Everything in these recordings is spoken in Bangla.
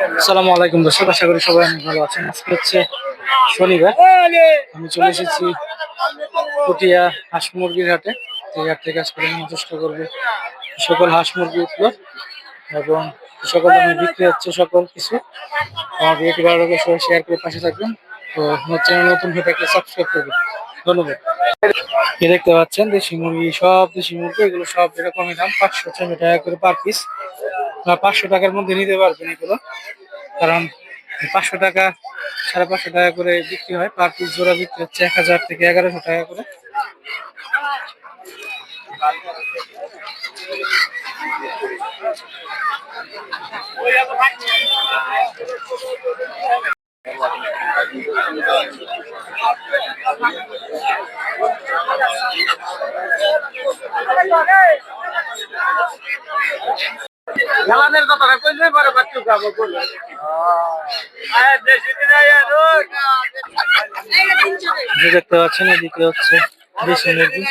আসসালামু আলাইকুম দর্শক, আশা করি সবাই অনেক ভালো আছেন। আজকে হচ্ছে শনিবার। আমি চলে এসেছি পুটিয়া হাঁস মুরগির হাটে। এই হাট থেকে আজকে দেখানোর চেষ্টা করব। সকল হাঁস মুরগি উঠল এবং সকল দামে বিক্রি হচ্ছে সকল কিছু। আমার ভিডিওটি ভালো লাগে সবাই শেয়ার করে পাশে থাকবেন। তো চ্যানেল নতুন হয়ে থাকলে সাবস্ক্রাইব করবেন। ধন্যবাদ। এই দেখতে পাচ্ছেন, দেশি মুরগি, সব দেশি মুরগি, এগুলো সব এরকমই দাম। পাঁচশো ছশো টাকা করে পার পিস পাঁচশো টাকার মধ্যে নিতে পারবেন এগুলো। কারণ পাঁচশো টাকা, সাড়ে পাঁচশো টাকা করে বিক্রি হয়। পার পিস জোড়া বিক্রি হচ্ছে এক হাজার থেকে এগারোশো টাকা করে। খেলাদের কথা কইলে পরে দেখতে পাচ্ছেন, এদিকে হচ্ছে দেশি মুরগি।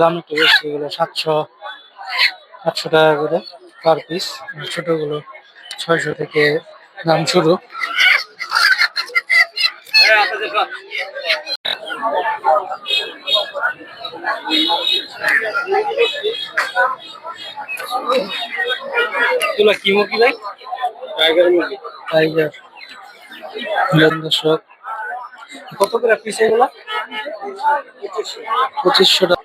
দাম একটু বেশি, এগুলো সাতশো সাতশো টাকা করে পার পিস ছোটগুলো ছয়শো থেকে দাম শুরু। এগুলো কি মুরগি ভাই? টাইগার মুরগি। টাইগার দর্শক। কত করে পিস এগুলো? পঁচিশশো টাকা।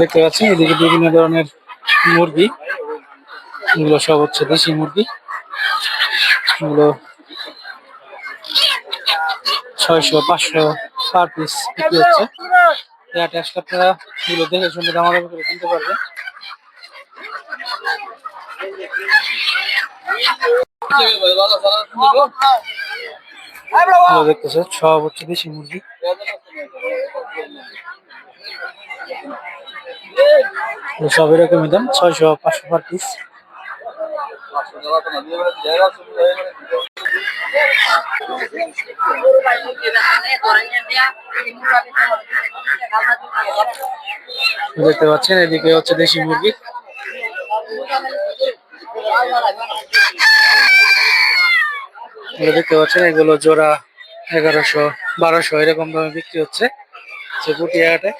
দেখতে পাচ্ছেন, এদিকে বিভিন্ন ধরনের মুরগি। এগুলো সব হচ্ছে দেশি মুরগি। এগুলো ছয়শো, পাঁচশো পার পিস বিক্রি হচ্ছে। এই আসলে আপনারা এগুলো দেখে শুনে দামাদামি করে কিনতে পারবেন। দেখতেছে সব হচ্ছে দেশি মুরগি। সব এরকমই দাম, ছয়শো, পাঁচশো পার পিস দেখতে পাচ্ছেন, এদিকে হচ্ছে দেশি মুরগি। দেখতে পাচ্ছেন, এগুলো জোড়া এগারোশো, বারোশো এরকম দামে বিক্রি হচ্ছে। সে পুটিয়াহাটে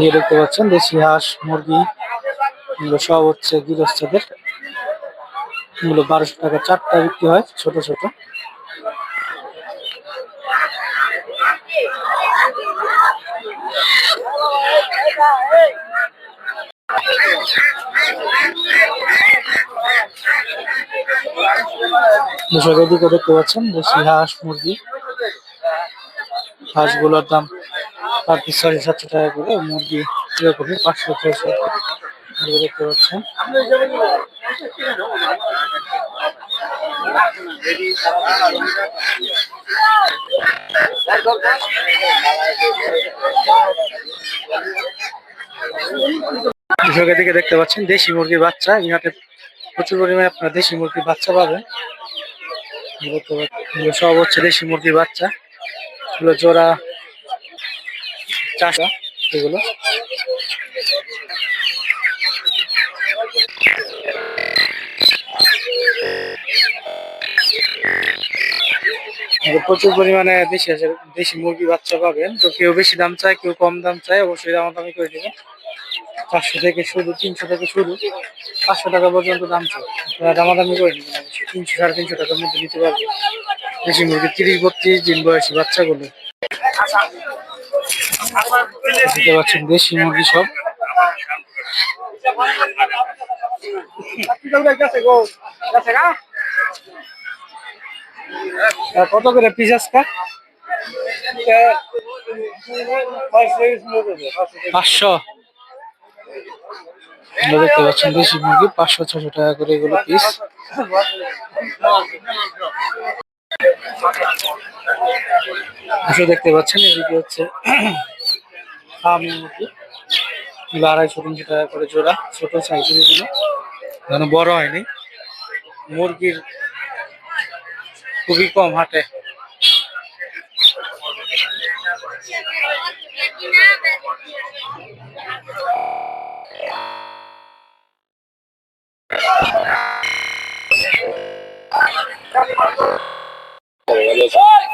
যে দেখতে পাচ্ছেন, দেশি হাঁস, মুরগি, এগুলো সব হচ্ছে গৃহস্থদের। এগুলো বারোশো টাকা, চারটা বিক্রি হয়, ছোট ছোট। দর্শক, এদিকে দেখতে পাচ্ছেন দেশি হাঁস মুরগি। হাঁসগুলোর দাম পার পিস সাড়ে সাতশো টাকা করে মুরগি এরকমই পাঁচশো ছয়শো দেখতে পাচ্ছেন। কৃষকের দিকে দেখতে পাচ্ছেন দেশি মুরগির বাচ্চা, ইহাতে প্রচুর পরিমাণে আপনারা দেশি মুরগির বাচ্চা পাবেন। সব হচ্ছে দেশি মুরগির বাচ্চা। জোড়া, চাষা, এগুলো। প্রচুর পরিমাণে দেশি আছে দেশি মুরগি বাচ্চা পাবেন তো কেউ বেশি দাম চায় কেউ কম দাম চায় অবশ্যই দামাদামি করে দেবেন চারশো থেকে শুরু তিনশো থেকে শুরু পাঁচশো টাকা পর্যন্ত দাম চাই আপনারা দামাদামি করে নেবেন অবশ্যই তিনশো সাড়ে তিনশো টাকার মধ্যে দিতে পারবেন দেশি মুরগি তিরিশ বত্রিশ দিন বয়সী বাচ্চাগুলো দেখতে পাচ্ছেন দেশি মুরগি সব আহ, কত করে পিস আজকা পাঁচশো। দেখতে পাচ্ছেন দেশি মুরগি পাঁচশো ছশো টাকা করে এগুলো পিস দেখতে পাচ্ছেন এদিকে হচ্ছে ফার্মি মুরগি। এগুলো আড়াইশো তিনশো টাকা করে জোড়া ছোট সাইজের এগুলো। বড় হয়নি। মুরগির খুবই কম হাটে।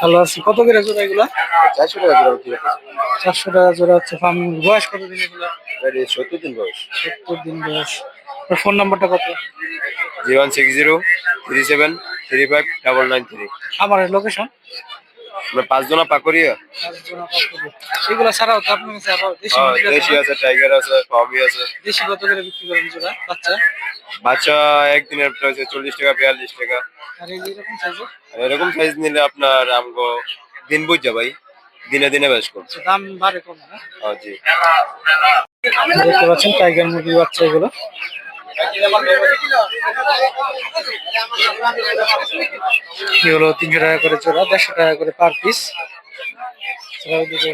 ভালো আছি। কত করে জোড়া এগুলা? চারশো টাকা জোড়া বিক্রি চারশো টাকা জোড়া হচ্ছে ফার্মি বয়স কত দিন এগুলো সত্তর দিন বয়স। সত্তর দিন বয়স। ফোন নাম্বারটা কত? Zero one six zero three seven three five double nine three. আমার লোকেশন? আমরা পাঁচজনা পাকড়িয়া এগুলো ছাড়াও তো আপনার কাছে আরও দেশি আছে না? আছে টাইগার আছে ফার্মি আছে। দেশি কত করে বিক্রি করেন জোড়া? বাচ্চা? বাচ্চা একদিনের প্রাইস চল্লিশ টাকা বিয়াল্লিশ টাকা। আর এরকম সাইজ নিলে আপনার আমগো দিন বুঝ ভাই দিনে দিনে বেশ করছে দাম বাড়ে কম না? হ্যাঁ জি। দেখতে পাচ্ছেন টাইগার মুরগির বাচ্চা এগুলো। এগুলো তিনশো টাকা করে জোড়া, দেড়শো টাকা করে পার পিস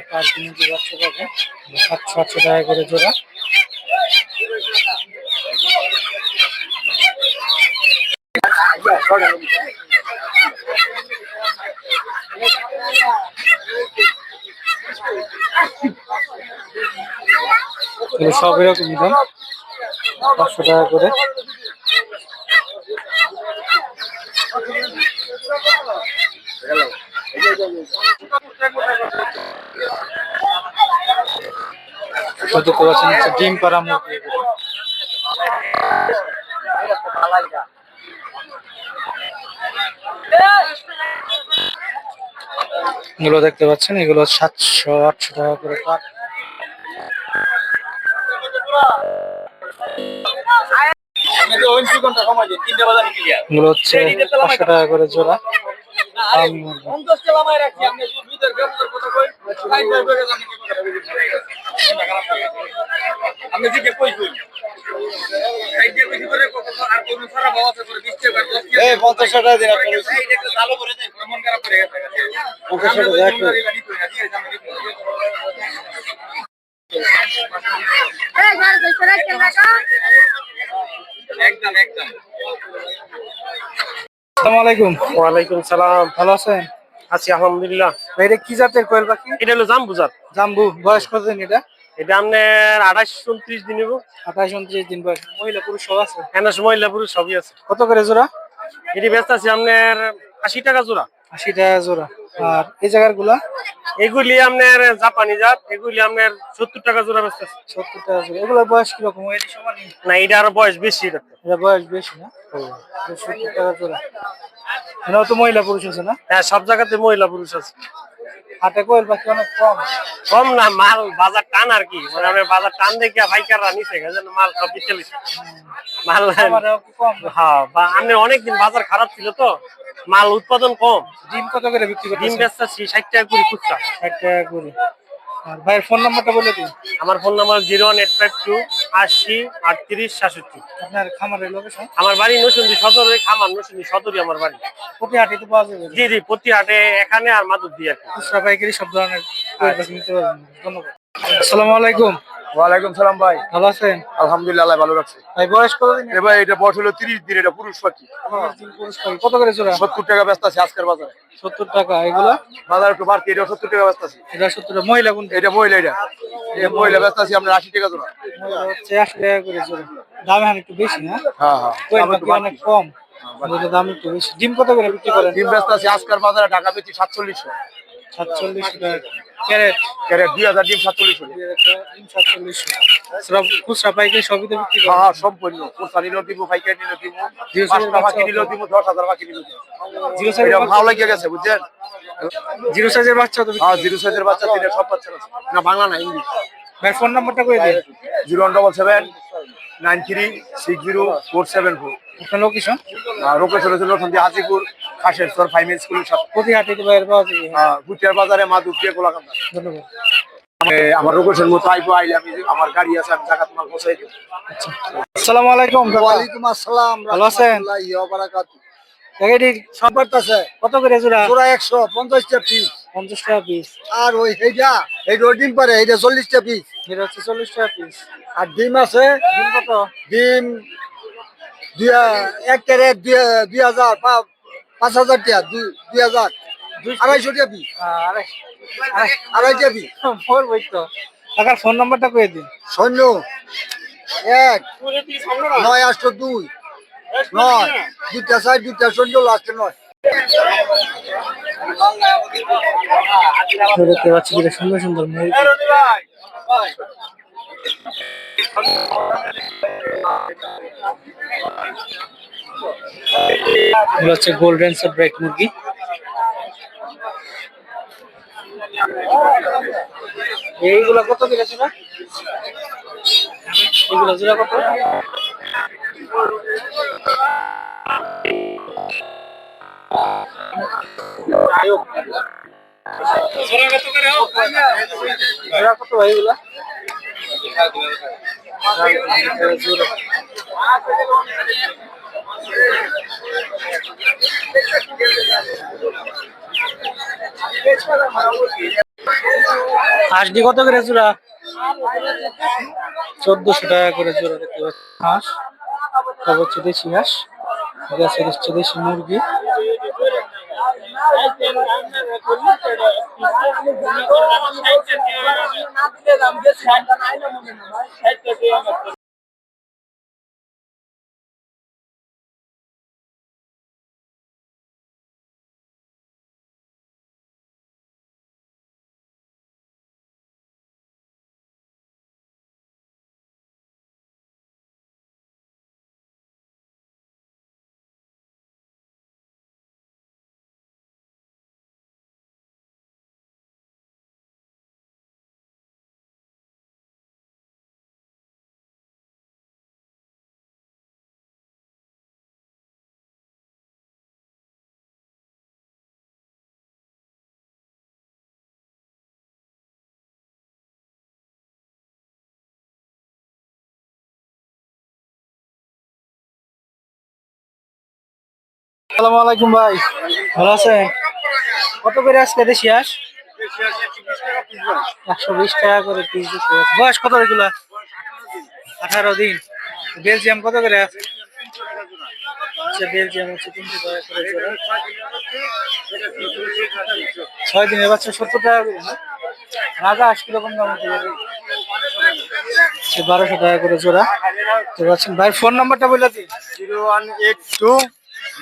পার সাতশো, আটশো টাকা করে জোড়া। সব এরকমই দাম। পাঁচশো টাকা করে। দেখতে ডিম পাড়া এগুলো। দেখতে পাচ্ছেন, এগুলো সাতশো আটশো টাকা করে পার এগুলো হচ্ছে পাঁচশো টাকা করে জোড়া। আমি দিকে কই কই সাইডে বেশি করে আর কোন সারা বাবা আছে করে 20 টাকা 10 টাকা। এই পঞ্চাশ টাকা দিন পঞ্চাশ টাকা দেখ তো। এই ঘর কইছরা কেনা কা একদম একদম। আসসালামু আলাইকুম। ওয়ালাইকুম সালাম। ভালো আছেন? আছি আলহামদুলিল্লাহ। এটা কি জাতের কোয়েল পাখি? এটা হলো জাম্বু জাত। জাম্বু। বয়স কতদিন এটা? এটা আপনার আঠাশ উনত্রিশ দিন হব আঠাশ উনত্রিশ দিন বয়স। মহিলা পুরুষ সব আছে? এনাস মহিলা পুরুষ সবই আছে। কত করে জোড়া? এটি ব্যস্ত আছে আপনার আশি টাকা জোড়া। আশি টাকা জোড়া। আর এই জায়গারগুলা এগুলি আপনার জাপানি জাত এগুলি আপনার সত্তর টাকা জোড়া বেচতে সত্তর টাকা জোড়া। এগুলোর বয়স কীরকম? এটি সমানই না এটা আরও বয়স বেশি এটা এটা বয়স বেশি না? সত্তর টাকা জোড়া। এনাও তো মহিলা পুরুষ আছে না? হ্যাঁ সব জায়গাতে মহিলা পুরুষ আছে। হাটে কোয়েল পাখি অনেক কম। কম না মাল বাজার টান আর কি। মানে বাজার টান দেখে নিচে গেছে মাল সব মাল কম? হ্যাঁ বা আপনার অনেকদিন বাজার খারাপ ছিল তো মাল উৎপাদন কম। ডিম কত করে বিক্রি ডিম আছি ষাট টাকা করে খুচরা। ষাট টাকা করে। আর ভাইয়ের ফোন নাম্বারটা বলে দিন। আমার phone number zero one eight five two আশি আটত্রিশ সাতষট্টি। আপনার খামারের লোকেশন আমার বাড়ি নসুন্দি সদরে খামার নসুন্দি সদরই আমার বাড়ি। প্রতি হাটেতে পাওয়া যাবে? জি জি প্রতি হাটে এখানে আর মাদুর দিয়ে আর কি। খুচরা পাইকারি সব ধরনের ধন্যবাদ। আসসালামু আলাইকুম। ওয়ালাইকুম সালাম ভাই। ভালো আছেন? আলহামদুলিল্লাহ ভালো রাখছে। ভাই বয়স কতদিন এবার এটা বয়স হলো তিরিশ দিন এটা পুরুষ পাখি। কত করে সত্তর টাকা ব্যস্ত আছে আজকের বাজারে। সত্তর টাকা এগুলা? বাজার একটু বাড়তি এটা সত্তর টাকা ব্যস্ত আছে। এটা সত্তর টাকা মহিলা কোনটা? এটা মহিলা এটা। এটা মহিলা ব্যস্ত আছে আমরা আশি টাকা জোড়া হচ্ছে আশি টাকা করে জোড়া দাম এখন একটু বেশি না? হ্যাঁ হ্যাঁ। অনেক কম? দাম একটু বেশি। ডিম কত করে বিক্রি করেন? ডিম ব্যস্ত আছে আজকের বাজারে ঢাকা পেয়েছি সাতচল্লিশশো। সাতচল্লিশ ক্যারেট ক্যারেট দুই হাজার ডিম সাতচল্লিশশো ডিম সাতচল্লিশ সব খুচরা পাইকারি সবই তো বিক্রি হ্যাঁ সম্পূর্ণ। কোরসা নিলেও দিব পাইকারি নিলেও দিব। জিরো পাঁচটা সাইজের বাকি বাচ্চা নিলেও দিব দশ হাজার বাকি নিলেও জিরো সাইজের বাচ্চা- ভালো লেগে গেছে বুঝছেন? জিরো সাইজের বাচ্চা তো হ্যাঁ জিরো সাইজের বাচ্চা তিনটা সব বাচ্চা আছে। না বাংলা না ইংলিশ ভাই ফোন নাম্বারটা করে দিন zero one double seven nine three six zero four seven four. Location location হচ্ছে হাজিপুর। কাশেশ্বর চর ফাইমেল স্কুলের সাথে। কোথায় হ্যাঁ, গুটিয়ার বাজারে মা দুপিয়া গোলাকান্দা ধন্যবাদ। আমার গাড়ি আছে আমি জায়গা তোমার পৌঁছাই দেবো। আচ্ছা। আসসালামু আলাইকুম ওয়ালাইকুম আসসালাম ভালো আছে কত করে পিস 50 টা পিস আর ওই এইটা এই রোডিন এইটা 40 পিস এটা হচ্ছে পিস আর ডিম আছে? ডিম কত? ডিম 2000 1000 2000 পাঁচ হাজার টাকা দুই দুই হাজার। আড়াইশো টাকা পিস আহ, আড়াই বই তো কাকার ফোন নাম্বারটা কয়ে দিন। শূন্য এক নয় আটশো দুই নয় দুইটা চার দুইটা শূন্য লাস্টে নয়। দেখতে পাচ্ছি যেটা সুন্দর সুন্দর এগুলো হচ্ছে গোল্ডেন ব্রেক মুরগি। এইগুলা কত করে ছিল এগুলো জোড়া কত? জোড়া কত ভাই এগুলা? জোড়া হাঁসডি কত করে জোড়া চোদ্দশো টাকা করে জোড়া দেখতে পাচ্ছি। হাঁস তবে হচ্ছে হাঁস গাছের হচ্ছে দেশি মুরগি। আসসালামু আলাইকুম ভাই। ভালো আছেন? কত করে আজকে দেশি হাঁস? একশো বিশ টাকা করে পিস বয়স কত এগুলা? আঠারো দিন। বেলজিয়াম কত করে আছে? আচ্ছা বেলজিয়াম হচ্ছে তিনশো টাকা করে ছয় দিনের বাচ্চা সত্তর টাকা করে রাজা দাম হতে পারে? আচ্ছা, বারোশো টাকা করে জোড়া। তো পাচ্ছেন ভাই ফোন নাম্বারটা বলে দিন। Zero one eight two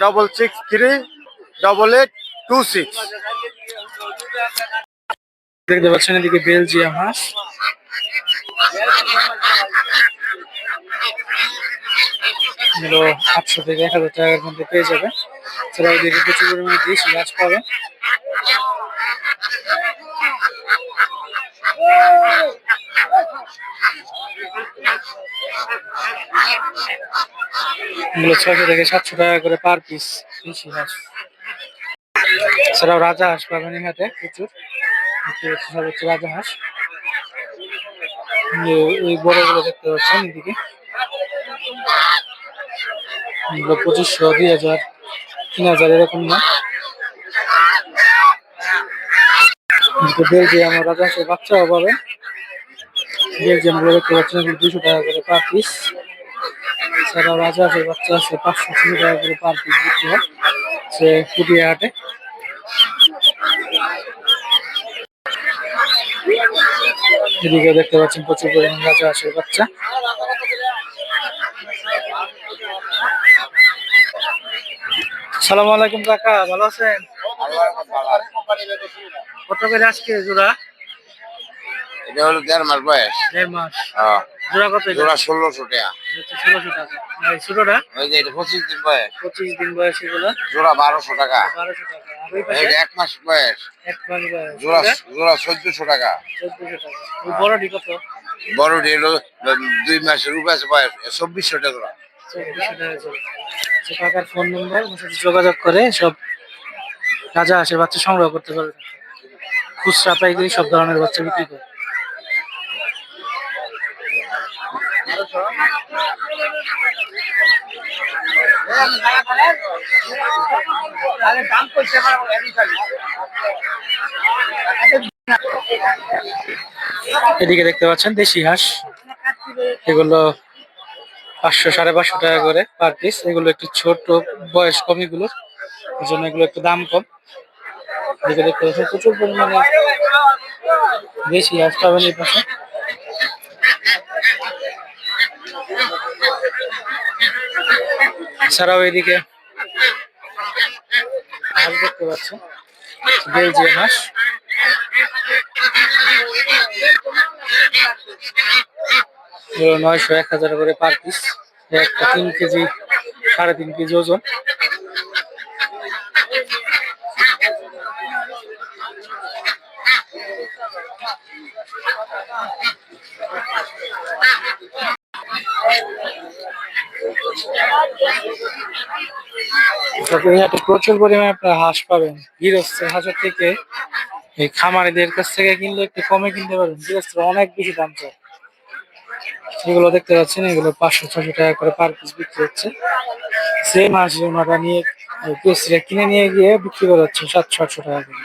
double six three double eight two six দেখতে পাচ্ছেন এদিকে বেলজিয়াম হাঁস। আটশো থেকে এক হাজার টাকার মধ্যে পেয়ে যাবে। তারা প্রচুর পরিমাণে দেশি গাছ পাবে। এগুলো ছয়শো থেকে সাতশো টাকা করে পার পিস দেশি হাঁস। এছাড়াও রাজা হাঁস পাবেন এই প্রচুর। সব হচ্ছে রাজা হাঁস। এই- বড়গুলো দেখতে পাচ্ছেন এদিকে। পঁচিশশো, দুই হাজার, তিন হাজার এরকম না। এদিকে বেলজিয়াম রাজা হাঁসের বাচ্চাও পাবে। বেলজিয়ামগুলো দেখতে পাচ্ছেন এগুলো দুশো টাকা করে পার পিস এছাড়াও রাজা হাঁসের বাচ্চা আছে, পাঁচশো ছশো টাকা করে পার পিস বিক্রি হয়, সে পুটিয়া হাটে। এদিকে দেখতে পাচ্ছেন, প্রচুর পরিমাণ রাজা হাঁসের বাচ্চা। সালাম আলাইকুম কাকা, ভালো আছেন? করে আজকে জোড়া? এটা হলো দেড় মাস বয়স। দেড় মাস। হ্যাঁ, জোড়া কত জোড়া ষোলোশো টাকা। এটা ষোলোশো টাকা। এই ছোটটা? ওই যে এটা পঁচিশ দিন বয়স। পঁচিশ দিন বয়স এগুলো জোড়া বারোশো টাকা। বারোশো এক মাস বয়স। এক মাস বয়স। জোড়া জোড়া চোদ্দশো টাকা। চোদ্দশো টাকা। বড়টি কত? বড়টি হলো দুই মাসের উপরে বয়স। চব্বিশশো টাকা কাকার ফোন নম্বর যোগাযোগ করে সব রাজা হাঁসের বাচ্চা সংগ্রহ করতে পারবেন খুচরা পাইকারি সব ধরনের বাচ্চা বিক্রি করে। এদিকে দেখতে পাচ্ছেন দেশি হাঁস। এগুলো পাঁচশো সাড়ে পাঁচশো টাকা করে পার পিস এগুলো একটু ছোট, বয়স কম এগুলো এই জন্য এগুলো একটু দাম কম। এদিকে দেখতে পাচ্ছেন প্রচুর পরিমাণে বেশি হাঁস পাবেন পাশে। এছাড়াও এদিকে হাঁস দেখতে পাচ্ছেন বেলজিয়াম হাঁস। নয়শো এক হাজার করে পার পিস একটা তিন কেজি, সাড়ে তিন কেজি ওজন। প্রচুর পরিমাণে আপনার হাঁস পাবেন। গৃহস্থ হাঁসের থেকে এই খামারিদের কাছ থেকে কিনলে একটু কমে কিনতে পারবেন। গৃহস্থরা অনেক বেশি দাম চায়। এগুলো দেখতে পাচ্ছেন, এগুলো পাঁচশো ছশো টাকা করে পার পিস বিক্রি হচ্ছে। সেম হাঁস ওনারা নিয়ে গৃহস্থরা কিনে নিয়ে গিয়ে বিক্রি করে হচ্ছে সাতশো, আটশো টাকা করে।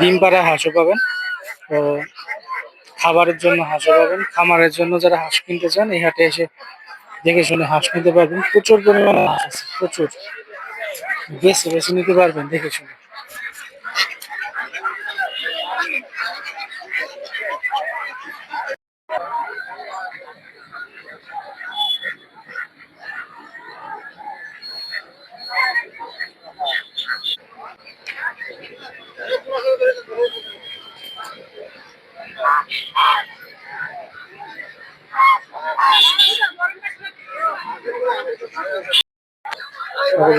ডিম পাড়া হাঁসও পাবেন। তো খাবারের জন্য হাঁসও পাবেন। খামারের জন্য যারা হাঁস কিনতে চান, এই হাটে এসে দেখে শুনে হাঁস কিনতে পারবেন। প্রচুর পরিমাণে হাঁস আছে, প্রচুর। বেছে বেছে নিতে পারবেন, দেখে শুনে।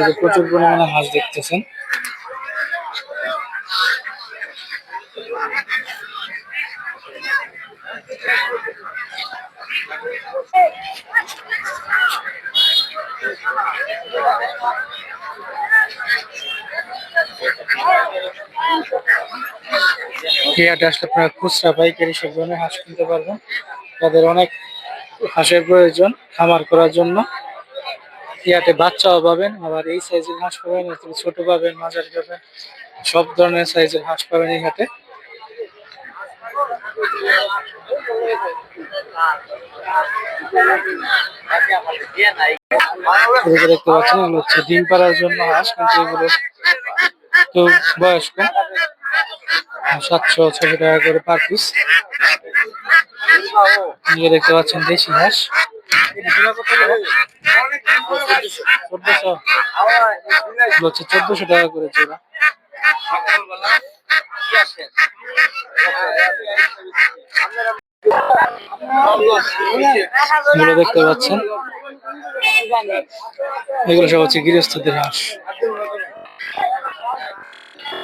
সবাই প্রচুর পরিমাণে হাঁস দেখতেছেন। খুচরা, পাইকারি সব ধরনের হাঁস কিনতে পারবেন। তাদের অনেক হাঁসের প্রয়োজন, খামার করার জন্য। ইয়াতে বাচ্চাও পাবেন, আবার এই সাইজের হাঁস পাবেন ছোট পাবেন, মাঝারি পাবেন, সব ধরনের সাইজের হাঁস পাবেন এই হাটে। দেখতে পাচ্ছেন, এগুলো হচ্ছে ডিম পাড়ার জন্য হাঁস, কিন্তু এগুলো একটু বয়স্ক। সাতশো ছশো টাকা করে পার পিস দেখতে পাচ্ছেন দেশি হাঁস। চোদ্দশো টাকা করে জোড়া। দেখতে পাচ্ছেন এগুলো সব হচ্ছে গৃহস্থদের হাঁস।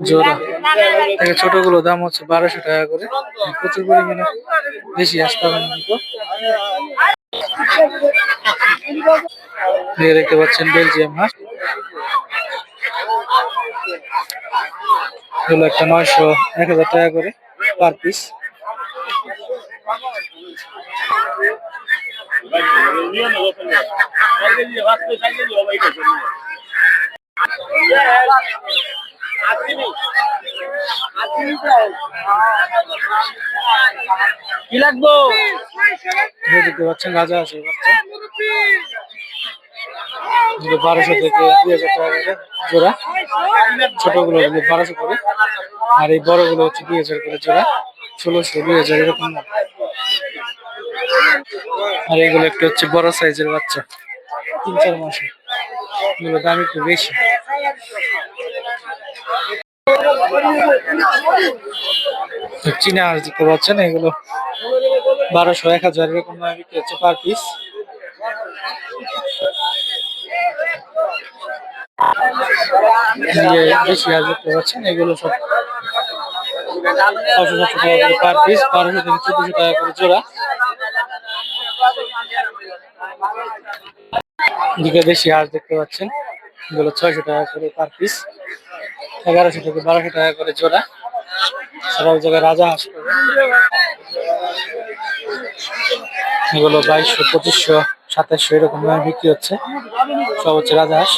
জোড়া। থেকে ছোটগুলো দাম হচ্ছে বারোশো টাকা করে। প্রচুর পরিমাণে বেশি হাঁস পাবেন দেখতে পাচ্ছেন বেলজিয়াম হাঁস। এগুলো একটা নয়শো, এক হাজার টাকা করে পার পিস। কি লাগবো? দেখতে পাচ্ছেন রাজা আছে বারোশো থেকে দুই হাজার টাকা জোড়া। ছোটগুলো বারোশো করে। আর এই বড়গুলো হচ্ছে দুই হাজার করে জোড়া। ষোলোশো দুই হাজার এরকম। আর এগুলো একটু হচ্ছে বড় সাইজের বাচ্চা। তিন চার মাসে এগুলো দাম একটু বেশি। চীনা হাঁস দেখতে পাচ্ছেন, এগুলো বারোশো, এক হাজার এরকম হচ্ছে পার পিস দেশি হাঁস দেখতে পাচ্ছেন, এগুলো ছশো টাকা করে বারোশো চোদ্দশো টাকা করে জোড়া। হাঁস দেখতে পাচ্ছেন, এগুলো ছয়শো টাকা করে পার পিস এগারোশো থেকে বারোশো টাকা করে জোড়া। সব জায়গায় রাজা হাঁস। এগুলো বাইশশো, পঁচিশশো, সাতাশশো এরকম বিক্রি হচ্ছে। সব হচ্ছে রাজা হাঁস।